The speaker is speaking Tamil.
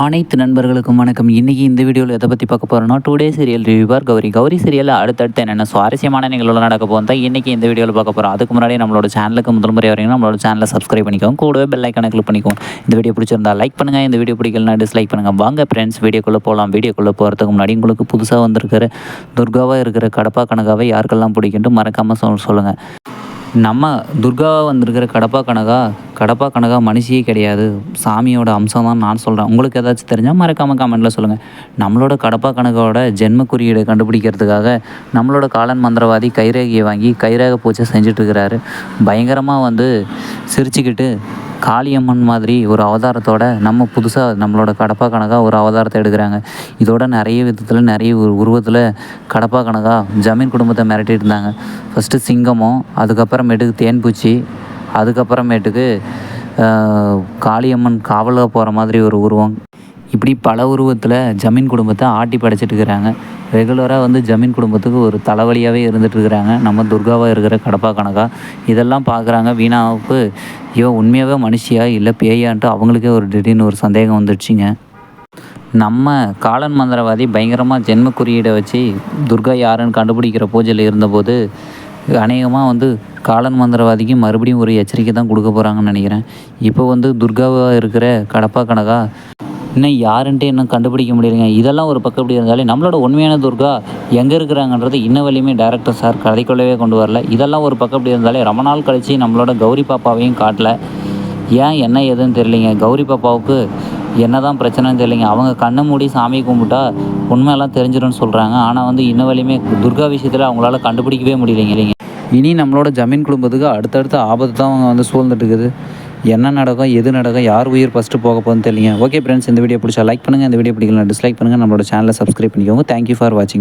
அனைத்து நண்பர்களுக்கும் வணக்கம். இன்றைக்கி இந்த வீடியோவில் எதை பற்றி பார்க்க போகிறோம்னா today serial reviewer Gowri. Gowri சீரியலில் அடுத்தடுத்து என்னென்ன சுவாரஸ்யமான நிகழ்வுகள் நடக்க போகும் தான் இன்றைக்கி இந்த வீடியோவில் பார்க்க போகிறோம் அதுக்கு முன்னாடி நம்மளோட சேனலுக்கு முதல் முறை வரீங்கன்னா நம்மளோட சேனலை சப்ஸ்கிரைப் பண்ணிக்கோங்க. கூடவே பெல் ஐக்கானை கிளிக் பண்ணிக்கோங்க. இந்த வீடியோ பிடிச்சிருந்தா லைக் பண்ணுங்கள் இந்த வீடியோ பிடிக்கலனா டிஸ்லைக் பண்ணுங்கள் வாங்க ஃப்ரெண்ட்ஸ் வீடியோக்குள்ளே போகலாம் வீடியோக்குள்ளே போகிறதுக்கு முன்னாடி உங்களுக்கு புதுசாக வந்திருக்கிற துர்காவாக இருக்கிற கடப்பா கணக்காவை யாருக்கெல்லாம் பிடிக்குன்ட்டு மறக்காமல் சொல் சொல்லுங்கள் நம்ம துர்காவாக வந்திருக்கிற கடப்பா கணக்கா கடப்பா கனகா மனுஷியே கிடையாது. சாமியோட அம்சம் தான் நான் சொல்கிறேன் உங்களுக்கு ஏதாச்சும் தெரிஞ்சால் மறக்காமல் கமெண்ட்டில் சொல்லுங்கள் நம்மளோட கடப்பா கனகாவோட ஜென்ம குறியீடு கண்டுபிடிக்கிறதுக்காக நம்மளோட காலன் மந்திரவாதி கைரேகையை வாங்கி கைரேகை பூச்சை செஞ்சிட்ருக்கிறாரு பயங்கரமாக வந்து சிரிச்சுக்கிட்டு காளியம்மன் மாதிரி ஒரு அவதாரத்தோட நம்ம புதுசாக நம்மளோட கடப்பா கனகா ஒரு அவதாரத்தை எடுக்கிறாங்க. இதோட நிறைய விதத்தில் நிறைய ஒரு உருவத்தில் கடப்பா கனகா ஜமீன் குடும்பத்தை மிரட்டிட்டு இருந்தாங்க ஃபஸ்ட்டு சிங்கமும் அதுக்கப்புறமேட்டுக்கு தேன்பூச்சி அதுக்கப்புறமேட்டுக்கு காளியம்மன் காவலாக போகிற மாதிரி ஒரு உருவம். இப்படி பல உருவத்தில் ஜமீன் குடும்பத்தை ஆட்டி படைச்சிட்டு இருக்கிறாங்க. ரெகுலராக வந்து ஜமீன் குடும்பத்துக்கு ஒரு தலைவலியாகவே இருந்துட்டு இருக்கிறாங்க. நம்ம துர்காவாக இருக்கிற கடப்பா கணக்கா இதெல்லாம் பார்க்குறாங்க வீணாவுக்கு ஐயோ உண்மையாகவே மனுஷியா இல்லை பேயான்ட்டு அவங்களுக்கே ஒரு திடீர்னு ஒரு சந்தேகம் வந்துடுச்சுங்க. நம்ம காலன் மந்திரவாதி பயங்கரமாக ஜென்ம குறியீடை வச்சு துர்கா யாருன்னு கண்டுபிடிக்கிற பூஜையில் இருந்தபோது அநேகமாக வந்து காலன் மந்திரவாதிக்கு மறுபடியும் ஒரு எச்சரிக்கை தான் கொடுக்க போகிறாங்கன்னு நினைக்கிறேன். இப்போ வந்து துர்காவாக இருக்கிற கடப்பா கனகா இன்னும் யாருன்ட்டு இன்னும் கண்டுபிடிக்க முடியலைங்க. இதெல்லாம் ஒரு பக்கம் இப்படி இருந்தாலே நம்மளோட உண்மையான துர்கா எங்கே இருக்கிறாங்கன்றது இன்ன வரையுமே டேரக்டர் சார் கதைக்குள்ளவே கொண்டு வரல. இதெல்லாம் ஒரு பக்கம் இப்படி இருந்தாலே ரொம்ப நாள் கழித்து நம்மளோட கௌரி பாப்பாவையும் காட்டல. ஏன் என்ன ஏதுன்னு தெரியலைங்க. கௌரி பாப்பாவுக்கு என்ன தான் பிரச்சனைன்னு தெரியலைங்க. அவங்க கண்ணை மூடி சாமி கும்பிட்டா உண்மையெல்லாம் தெரிஞ்சிடும்னு சொல்கிறாங்க ஆனால் வந்து இன்ன வரையுமே துர்கா விஷயத்தில் அவங்களால கண்டுபிடிக்கவே முடியலைங்க இல்லைங்க? இனி நம்மளோட ஜமீன் குடும்பத்துக்கு அடுத்தடுத்த ஆபத்து தான் அவங்க வந்து சூழ்ந்துட்டு இருக்குது என்ன நடக்கும் எது நடக்கும் யார் உயிர் ஃபஸ்ட்டு போக போகுதுன்னு தெரியலைங்க. ஓகே ஃப்ரெண்ட்ஸ் இந்த வீடியோ பிடிச்சா லைக் பண்ணுங்கள் இந்த வீடியோ பிடிக்கலாம் டிஸ்லைக் பண்ணுங்கள் நம்மளோட சேனலை சப்ஸ்கிரைப் பண்ணிக்கோங்க. தேங்க்யூ ஃபார் வாட்சிங்